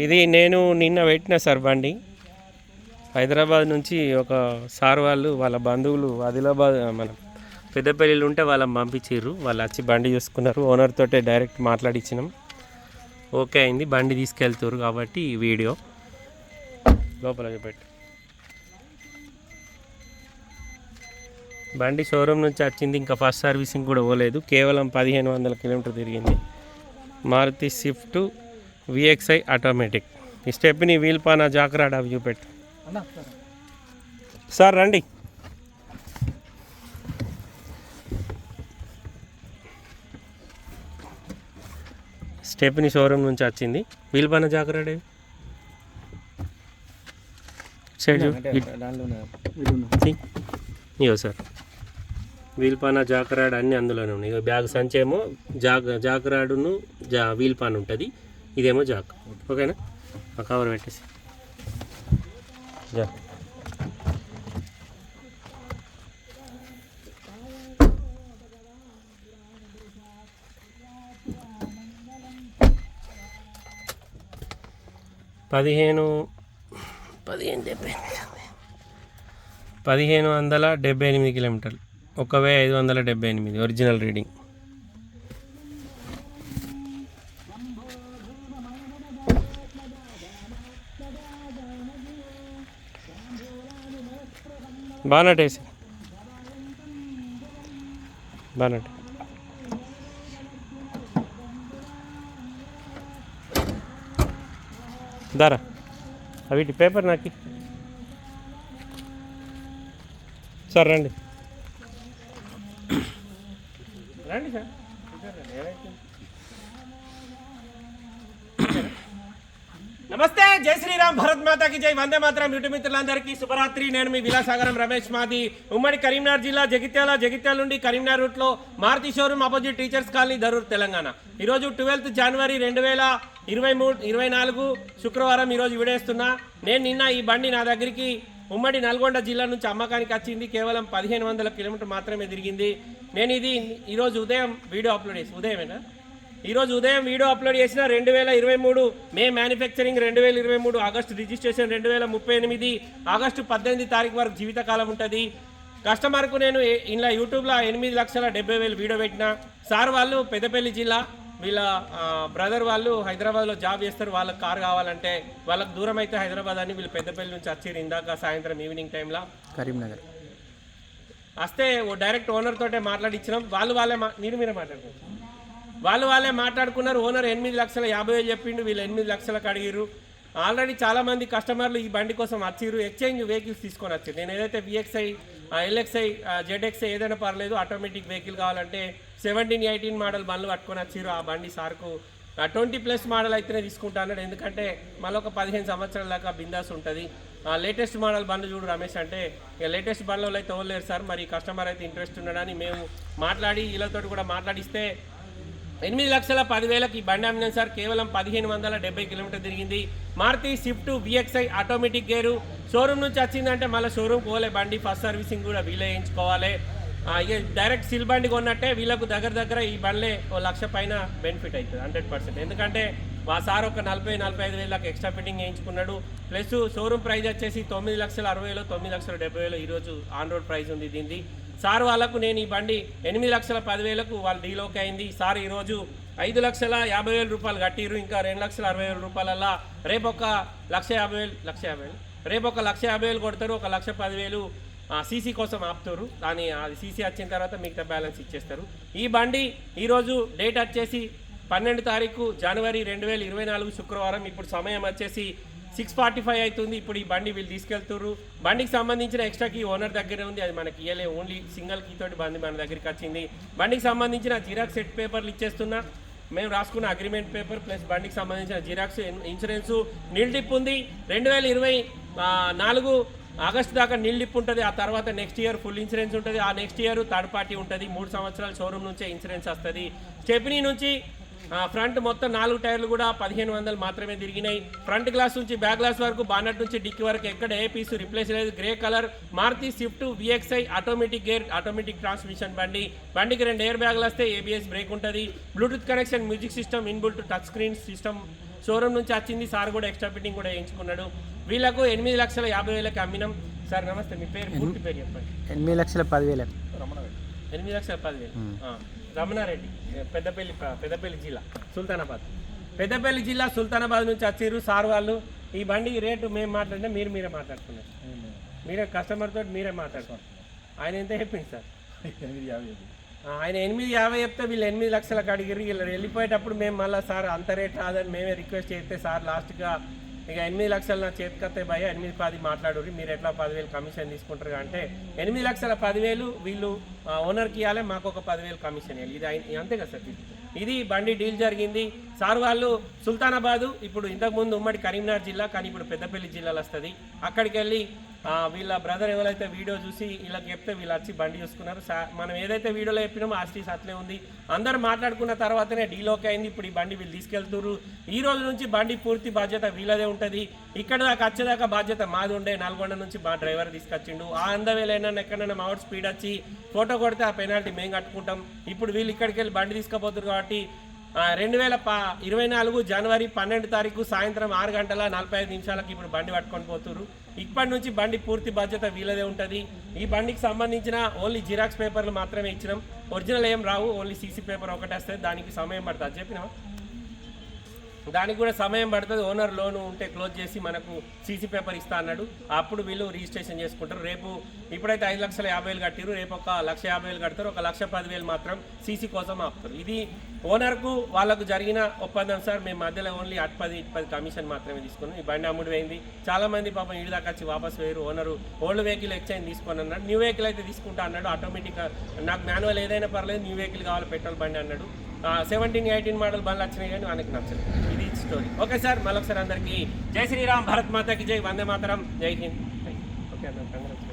ఇది నేను నిన్న పెట్టిన సార్ బండి. హైదరాబాద్ నుంచి ఒక సార్ వాళ్ళు వాళ్ళ బంధువులు ఆదిలాబాద్ మన పెద్దపల్లిలో ఉంటే వాళ్ళని పంపించారు వాళ్ళు వచ్చి బండి చూసుకున్నారు. ఓనర్తో డైరెక్ట్ మాట్లాడిచ్చినాం. ఓకే అయింది. బండి తీసుకెళ్తారు కాబట్టి ఈ వీడియో లోపల పెట్టు బండి షోరూమ్ నుంచి వచ్చింది. ఇంకా ఫస్ట్ సర్వీసింగ్ కూడా పోలేదు. కేవలం పదిహేను వందల కిలోమీటర్ తిరిగింది. Maruti swift V X I automatic ఈ స్టెప్ని వీల్ పానా జాకరాడ్ అవి చూపెట్టు సార్ రండి స్టెప్ని షోరూమ్ నుంచి వచ్చింది వీల్ పానా జాకరాడ్ ఏవి? సైడ్ చూడు. ఇటు. సి. ఇగో సార్ వీల్ పానా జాకరాడ్ అన్నీ అందులోనే ఉన్నాయి బ్యాగ్ సంచేమో జాక్ జాకరాడును జా వీల్ పాన్ ఉంటుంది ఇదేమో జాక్. ఓకేనా? ఆ కవర్ పెట్టేసి. జాక్. పదిహేను పదిహేను డెబ్బై ఎనిమిది పదిహేను వందల డెబ్బై ఎనిమిది కిలోమీటర్లు. ఒక వెయ్యి ఐదు వందల డెబ్బై ఎనిమిది ఒరిజినల్ రీడింగ్. బానట్ వేసి. బానట్. దారా. వీటి పేపర్ నాకి. సార్ రండి. రండి సార్. నమస్తే జై శ్రీరామ్ భరత్ మాతాకి జై. వందే మాత్రం యూట్యూబ్ మిత్రులందరికీ శుభరాత్రి. నేను మీ విలాసాగరం రమేష్ మాది. ఉమ్మడి కరీంనగర్ జిల్లా జగిత్యాల జగిత్యాల నుండి కరీంనగర్ రూట్లో Maruti showroom opposite teachers colony Darur Telangana. ఈరోజు ట్వెల్త్ జనవరి రెండు వేల ఇరవై మూడు ఇరవై నాలుగు శుక్రవారం ఈరోజు విడేస్తున్నా. నేను నిన్న ఈ బండి నా దగ్గరికి ఉమ్మడి నల్గొండ జిల్లా నుంచి అమ్మకానికి వచ్చింది. కేవలం పదిహేను వందల కిలోమీటర్ మాత్రమే తిరిగింది. నేను ఇది ఈరోజు ఉదయం వీడియో అప్లోడ్ చేసి ఉదయమేనా? ఈరోజు ఉదయం వీడియో అప్లోడ్ చేసిన రెండు వేల ఇరవై మూడు మే మ్యానుఫ్యాక్చరింగ్ రెండు వేల ఇరవై మూడు ఆగస్టు రిజిస్ట్రేషన్ రెండు వేల ముప్పై ఎనిమిది ఆగస్టు పద్దెనిమిది తారీఖు వరకు జీవితకాలం ఉంటుంది. కస్టమర్కు నేను ఇలా యూట్యూబ్లో ఎనిమిది లక్షల డెబ్బై వేలు వీడియో పెట్టిన సార్ వాళ్ళు పెద్దపల్లి జిల్లా వీళ్ళ బ్రదర్ వాళ్ళు హైదరాబాద్లో జాబ్ చేస్తారు వాళ్ళకి కార్ కావాలంటే వాళ్ళకి దూరం అయితే హైదరాబాద్ అని వీళ్ళు పెద్దపల్లి నుంచి వచ్చారు ఇందాక సాయంత్రం ఈవినింగ్ టైంలో కరీంనగర్. వస్తే ఓ డైరెక్ట్ ఓనర్ తోటే మాట్లాడిచ్చినాం వాళ్ళు వాళ్ళే మా మీరు మీరే మాట్లాడుకున్నారు వాళ్ళు వాళ్ళే మాట్లాడుకున్నారు. ఓనర్ ఎనిమిది లక్షల యాభై వేలు చెప్పిండు. వీళ్ళు ఎనిమిది లక్షలకు అడిగిరు ఆల్రెడీ చాలామంది కస్టమర్లు ఈ బండి కోసం వచ్చిర్రు. ఎక్స్చేంజ్ వెహికల్స్ తీసుకొని వచ్చారు నేను ఏదైతే VXi L X I Z X I ఏదైనా పర్లేదు ఆటోమేటిక్ వెహికల్ కావాలంటే సెవెంటీన్ ఎయిటీన్ మోడల్ బండ్లు పట్టుకొని వచ్చిరు ఆ బండి సార్కు ట్వంటీ ప్లస్ మోడల్ అయితేనే తీసుకుంటాను ఎందుకంటే మళ్ళీ ఒక పదిహేను సంవత్సరాల దాకా బిందాస్ ఉంటుంది. లేటెస్ట్ మోడల్ బండ్లు చూడు రమేష్ అంటే ఇక లేటెస్ట్ బండ్లలో అయితే ఓలేరు సార్. మరి కస్టమర్ అయితే ఇంట్రెస్ట్ ఉన్నాడని మేము మాట్లాడి వీళ్ళతో కూడా మాట్లాడిస్తే ఎనిమిది లక్షల పదివేలకు ఈ బండి అమ్మినాం సార్. కేవలం పదిహేను వందల డెబ్బై కిలోమీటర్ తిరిగింది. Maruti swift V X I automatic gear. Showroom నుంచి వచ్చిందంటే మళ్ళీ షోరూమ్ పోలే బండి. ఫస్ట్ సర్వీసింగ్ కూడా వీలే వేయించుకోవాలి ఇక డైరెక్ట్ సిల్ బండి కొన్నట్టే వీళ్ళకు దగ్గర దగ్గర ఈ బండ్లే ఓ లక్ష పైన బెనిఫిట్ అవుతుంది హండ్రెడ్ పర్సెంట్. ఎందుకంటే మా సార్ ఒక నలభై నలభై ఐదు వేలకు ఎక్స్ట్రా ఫిట్టింగ్ వేయించుకున్నాడు. ప్లస్ షోరూమ్ ప్రైస్ వచ్చేసి తొమ్మిది లక్షల అరవై వేలు తొమ్మిది లక్షల డెబ్బై వేలు. ఈరోజు ఆన్ రోడ్ ప్రైస్ ఉంది దీనిది. సార్ వాళ్ళకు నేను ఈ బండి ఎనిమిది లక్షల పదివేలకు వాళ్ళు డీలోకి అయింది. సార్ ఈరోజు ఐదు లక్షల యాభై వేల రూపాయలు కట్టిరు ఇంకా రెండు లక్షల అరవై వేల రూపాయలల్లా రేపు ఒక లక్ష యాభై వేలు లక్ష యాభై వేలు. రేపు ఒక లక్ష యాభై వేలు కొడతారు. ఒక లక్ష పదివేలు సీసీ కోసం ఆపుతారు. దాని అది సీసీ వచ్చిన తర్వాత మిగతా బ్యాలెన్స్ ఇచ్చేస్తారు. ఈ బండి ఈరోజు డేట్ వచ్చేసి పన్నెండు తారీఖు జనవరి రెండు వేల ఇరవై నాలుగు శుక్రవారం. ఇప్పుడు సమయం వచ్చేసి సిక్స్ ఫార్టీ ఫైవ్ అవుతుంది. ఇప్పుడు ఈ బండి వీళ్ళు తీసుకెళ్తున్నారు బండికి సంబంధించిన ఎక్స్ట్రా కీ ఓనర్ దగ్గరే ఉంది. అది మనకి ఇయ్యలే. ఓన్లీ సింగిల్ కీ తోటి బండి మన దగ్గరికి వచ్చింది. బండికి సంబంధించిన జిరాక్స్ సెట్ పేపర్లు ఇచ్చేస్తున్నా. మేము రాసుకున్న అగ్రిమెంట్ పేపర్ ప్లస్ బండికి సంబంధించిన జిరాక్స్ ఇన్సూరెన్స్ నిల్డిప్ ఉంది. రెండు వేల ఇరవై నాలుగు ఆగస్టు దాకా నిల్డిప్ ఉంటుంది. ఆ తర్వాత నెక్స్ట్ ఇయర్ ఫుల్ ఇన్సూరెన్స్ ఉంటుంది. ఆ నెక్స్ట్ ఇయర్ థర్డ్ పార్టీ ఉంటుంది. మూడు సంవత్సరాల షోరూమ్ నుంచే ఇన్సూరెన్స్ వస్తుంది. స్టెప్నీ నుంచి ఫ్రంట్ మొత్తం నాలుగు టైర్లు కూడా పదిహేను వందలు మాత్రమే తిరిగినాయి. ఫ్రంట్ గ్లాస్ నుంచి బ్యాక్ గ్లాస్ వరకు బానట్ నుంచి డిక్కి వరకు ఎక్కడ ఏ పీసు రిప్లేస్ లేదు. Grey colour Maruti swift V X I automatic gear automatic transmission బండి. బండికి రెండు ఎయిర్ బ్యాగ్లు వస్తే ఏబిఎస్ బ్రేక్ ఉంటుంది. Bluetooth connection music system inbuilt touch screen system showroom నుంచి వచ్చింది సార్ కూడా ఎక్స్ట్రా ఫిట్టింగ్ కూడా వేయించుకున్నాడు. వీళ్ళకు ఎనిమిది లక్షల యాభై వేలకు అమ్మినాం. సార్ నమస్తే మీ పేరు పూర్తి పేరు చెప్పండి. ఎనిమిది లక్షల పదివేలకు ఎనిమిది లక్షల పదివేలు. రమణారెడ్డి పెద్దపల్లి పెద్దపల్లి జిల్లా సుల్తానాబాద్. పెద్దపల్లి జిల్లా సుల్తానాబాద్ నుంచి వచ్చిర్రు సార్ వాళ్ళు. ఈ బండి రేటు మేము మాట్లాడినా మీరు మీరే మాట్లాడుతున్నారు మీరే కస్టమర్ తోటి మీరే మాట్లాడుతున్నారు ఆయన ఎంత చెప్పింది సార్? ఆ, ఆయన ఎనిమిది యాభై చెప్తే వీళ్ళు ఎనిమిది లక్షలకు అడిగిర్రు. వీళ్ళు వెళ్ళిపోయేటప్పుడు మేము మళ్ళీ సార్ అంత రేట్ రాదని మేమే రిక్వెస్ట్ చేస్తే సార్ లాస్ట్గా ఇక ఎనిమిది లక్షలు నా చేతికత్తే భయ ఎనిమిది పది మాట్లాడుర్రి. మీరు ఎట్లా పదివేలు కమిషన్ తీసుకుంటారు అంటే ఎనిమిది లక్షల పదివేలు వీళ్ళు ఓనర్కి ఇవ్వాలి మాకు ఒక పదివేలు కమిషన్ ఇవ్వాలి ఇది అంతే కదా సార్. ఇది బండి డీల్ జరిగింది. సార్ వాళ్ళు సుల్తానాబాదు ఇప్పుడు ఇంతకుముందు ఉమ్మడి కరీంనగర్ జిల్లా కానీ ఇప్పుడు పెద్దపల్లి జిల్లాలో వస్తుంది. అక్కడికి వెళ్ళి వీళ్ళ బ్రదర్ ఎవరైతే వీడియో చూసి వీళ్ళకి చెప్తే వీళ్ళు వచ్చి బండి చూసుకున్నారు. సా- మనం ఏదైతే వీడియోలో చెప్పినామో ఆస్టీస్ అట్లే ఉంది. అందరు మాట్లాడుకున్న తర్వాతనే డీలోకి అయింది. ఇప్పుడు ఈ బండి వీళ్ళు తీసుకెళ్తున్నారు ఈ రోజు నుంచి బండి పూర్తి బాధ్యత వీళ్ళదే ఉంటుంది. ఇక్కడ దాకా వచ్చేదాకా బాధ్యత మాది ఉండే నల్గొండ నుంచి మా డ్రైవర్ తీసుకొచ్చిండు. ఆ అందవేలైనా ఎక్కడైనా మా స్పీడ్ వచ్చి ఫోటో కొడితే ఆ పెనాల్టీ మేము కట్టుకుంటాం. ఇప్పుడు వీళ్ళు ఇక్కడికి వెళ్ళి బండి తీసుకుపోతున్నారు కాబట్టి రెండు వేల ప ఇరవై నాలుగు జనవరి పన్నెండు తారీఖు సాయంత్రం ఆరు గంటల నలభై ఐదు నిమిషాలకు ఇప్పుడు బండి పట్టుకొని పోతున్నారు ఇప్పటి నుంచి బండి పూర్తి బాధ్యత వీళ్ళదే ఉంటుంది. ఈ బండికి సంబంధించిన ఓన్లీ జిరాక్స్ పేపర్లు మాత్రమే ఇచ్చినాం. ఒరిజినల్ ఏం రావు ఓన్లీ సీసీ పేపర్ ఒకటి వస్తే దానికి సమయం పడుతుంది. చెప్పినా దానికి కూడా సమయం పడుతుంది. ఓనర్ లోన్ ఉంటే క్లోజ్ చేసి మనకు సీసీ పేపర్ ఇస్తా అన్నాడు. అప్పుడు వీళ్ళు రిజిస్ట్రేషన్ చేసుకుంటారు. రేపు ఇప్పుడైతే ఐదు లక్షల యాభై వేలు కట్టిరు రేపు ఒక లక్ష యాభై వేలు కడతారు. ఒక లక్ష పదివేలు మాత్రం సీసీ కోసం ఆపుతారు. ఇది ఓనర్కు వాళ్ళకు జరిగిన ఒప్పందం సార్. మేము మధ్యలో ఓన్లీ అటు పది ఇటు పది కమిషన్ మాత్రమే తీసుకున్నాం. ఈ బండి అమ్ముడు పోయింది. చాలామంది పాపం ఇడి దాకా వచ్చి వాపస్ వేయరు. ఓనరు ఓల్డ్ వెహికల్ ఎక్స్చేంజ్ తీసుకొని అన్నాడు. న్యూ వెహికల్ అయితే తీసుకుంటా అన్నాడు. ఆటోమేటిక్గా నాకు మాన్యువల్ ఏదైనా పర్లేదు. న్యూ వెహికల్ కావాలి పెట్రోల్ బండి అన్నాడు. సెవెంటీన్ ఎయిటీన్ మోడల్ బండ్లు వచ్చినాయి కానీ మనకి నచ్చలేదు. ఇది స్టోరీ ఓకే సార్ మళ్ళొకసారి అందరికీ జై శ్రీరామ్ భారత్ మాతకి జై వందే మాతరం జై హింద్. ఓకే అన్న కంగ్రాచులేషన్